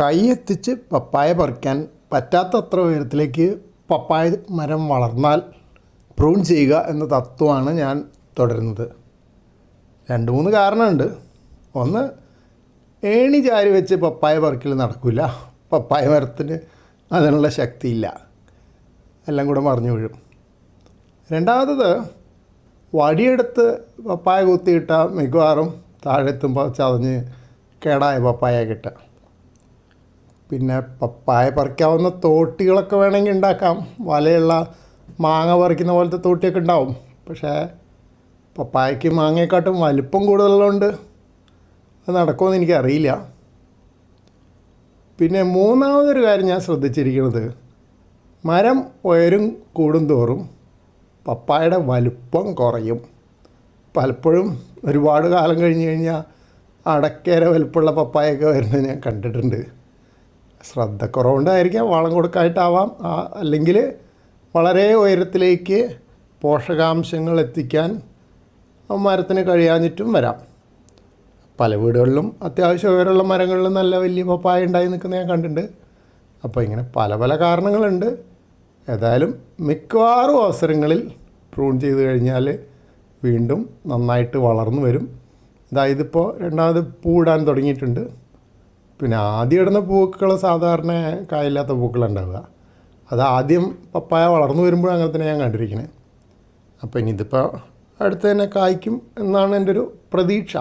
കൈയെത്തിച്ച് പപ്പായ പറിക്കാൻ പറ്റാത്തത്ര ഉയരത്തിലേക്ക് പപ്പായ മരം വളർന്നാൽ പ്രൂൺ ചെയ്യുക എന്ന തത്വമാണ് ഞാൻ തുടരുന്നത്. രണ്ട് മൂന്ന് കാരണമുണ്ട്. ഒന്ന് ഏണി ചാരി വെച്ച് പപ്പായ പറിക്കൽ നടക്കില്ല പപ്പായ മരത്തിന് അതിനുള്ള ശക്തിയില്ല. എല്ലാം കൂടെ മറിഞ്ഞു വീഴും. രണ്ടാമത്തത് വടിയെടുത്ത് പപ്പായ കുത്തിയിട്ട മിക്കവാറും താഴെത്തുമ്പോൾ ചതഞ്ഞ് കേടായ പപ്പായ കിട്ടുക. പിന്നെ പപ്പായ പറിക്കാവുന്ന തോട്ടികളൊക്കെ വേണമെങ്കിൽ ഉണ്ടാക്കാം. വലയുള്ള മാങ്ങ പറിക്കുന്ന പോലത്തെ തോട്ടിയൊക്കെ ഉണ്ടാവും. പക്ഷേ പപ്പായയ്ക്ക് മാങ്ങയെക്കാട്ടും വലിപ്പം കൂടുതലുള്ളതുകൊണ്ട് അത് നടക്കുമെന്ന് എനിക്കറിയില്ല. പിന്നെ മൂന്നാമതൊരു കാര്യം ഞാൻ ശ്രദ്ധിച്ചിരിക്കുന്നത്. മരം ഉയരും കൂടും തോറും പപ്പായയുടെ വലുപ്പം കുറയും. പലപ്പോഴും ഒരുപാട് കാലം കഴിഞ്ഞ് കഴിഞ്ഞാൽ അടക്കേര വലുപ്പമുള്ള പപ്പായൊക്കെ വരുന്നത് ഞാൻ കണ്ടിട്ടുണ്ട്. ശ്രദ്ധക്കുറവുകൊണ്ടായിരിക്കാം വളം കൊടുക്കായിട്ടാവാം. അല്ലെങ്കിൽ വളരെ ഉയരത്തിലേക്ക് പോഷകാംശങ്ങൾ എത്തിക്കാൻ മരത്തിന് കഴിയാഞ്ഞിട്ടും വരാം. പല വീടുകളിലും അത്യാവശ്യം ഉയരമുള്ള മരങ്ങളിലും നല്ല വലിയ പപ്പായ ഉണ്ടായി നിൽക്കുന്ന ഞാൻ കണ്ടിട്ടുണ്ട്. അപ്പോൾ ഇങ്ങനെ പല പല കാരണങ്ങളുണ്ട്. ഏതായാലും മിക്കവാറും അവസരങ്ങളിൽ പ്രൂൺ ചെയ്ത് കഴിഞ്ഞാൽ വീണ്ടും നന്നായിട്ട് വളർന്നു വരും. അതായത് ഇപ്പോൾ രണ്ടാമത് പൂടാൻ തുടങ്ങിയിട്ടുണ്ട്. പിന്നെ ആദ്യം ഇടുന്ന പൂക്കൾ സാധാരണ കായില്ലാത്ത പൂക്കളുണ്ടാവുക. അത് ആദ്യം പപ്പായ വളർന്നു വരുമ്പോഴും അങ്ങനെ തന്നെ ഞാൻ കണ്ടിരിക്കുന്നത് അപ്പോൾ ഇനി ഇതിപ്പോൾ അടുത്ത് തന്നെ കായ്ക്കും എന്നാണ് എന്റെ ഒരു പ്രതീക്ഷ.